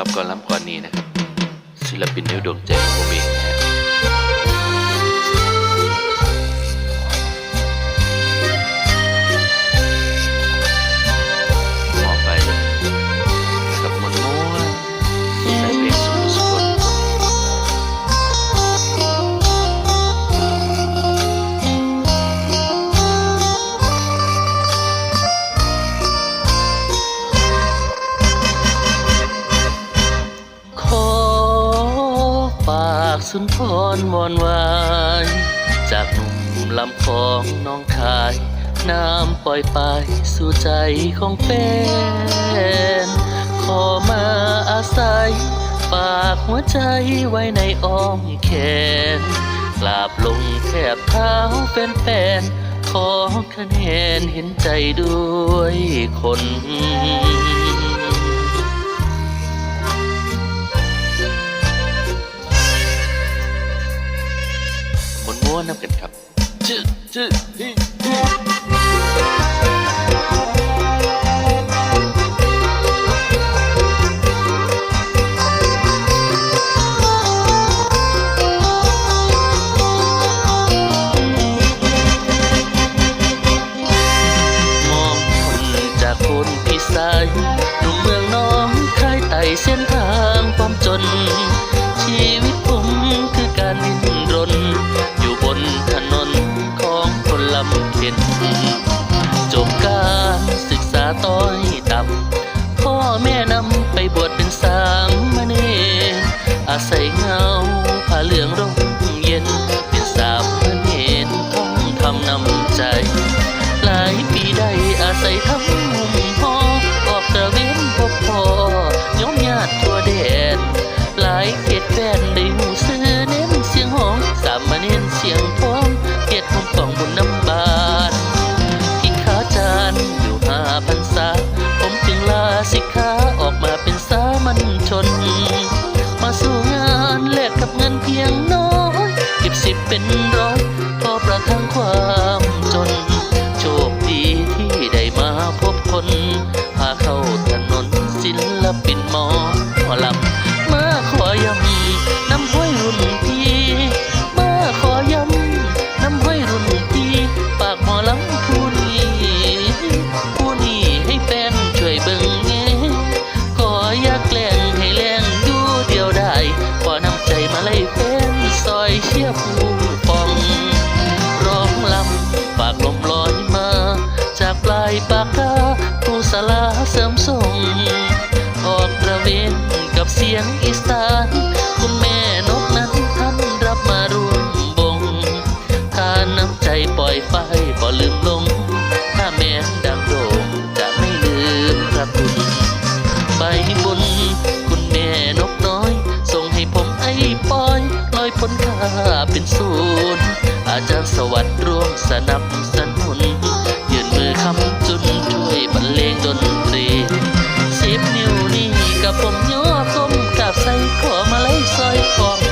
รับก่อนรับก่อนนี้นะครับศิลปินนิ้วดวงใจของผมเอง สุนทรมอนวาย จากหนุ่มลำคองน้องคาย น้ำปล่อยไปสู่ใจของแฟนขอมาอาศัยฝากหัวใจไว้ในอ้อมแขนกราบลงแทบเท้าเป็นแฟนขอคะแนนเห็นใจด้วยคน มองคนจากคนพิสัยหนุ่มเมืองน้องคายไต่เส้นทางความจน ชีวิตผมำเข็นจบการศึกษาต้อยต่ำพ่อแม่นำไปบวชเป็นสามมเณรอาศัยเงาผ้าเหลืองร่มเย็น เป็นสามมเณรท่องทำนำใจ หลายปีได้อาศัยทำมุมพอออกตะเวนพบพ่อยมญาติทั่วแดนหลายเขตแฟน มาสู่งานแลกกับเงินเพียงน้อยเก็บสิบเป็นร้อยพอประทังความจน โชคดีที่ได้มาพบคน พาเข้าถนนศิลปินหมอหมอลำมาขอยำน้ำ ลายปากกาผู้สลาเสริมส่ง ออกระเวนกับเสียงอีสาน คุณแม่นกนั้นท่านรับมาร่วมบงทานน้ำใจปล่อยไฟบ่ลืมลง ถ้าแม้นดังโด่งจะไม่ลืมพระคุณใบบุญคุณแม่นกน้อย ส่งให้ผมไอ้ปอยลอยพ้นค่าเป็นศูนย์อาจารย์สวัสดิ์ร่วมสนับสนุน ล่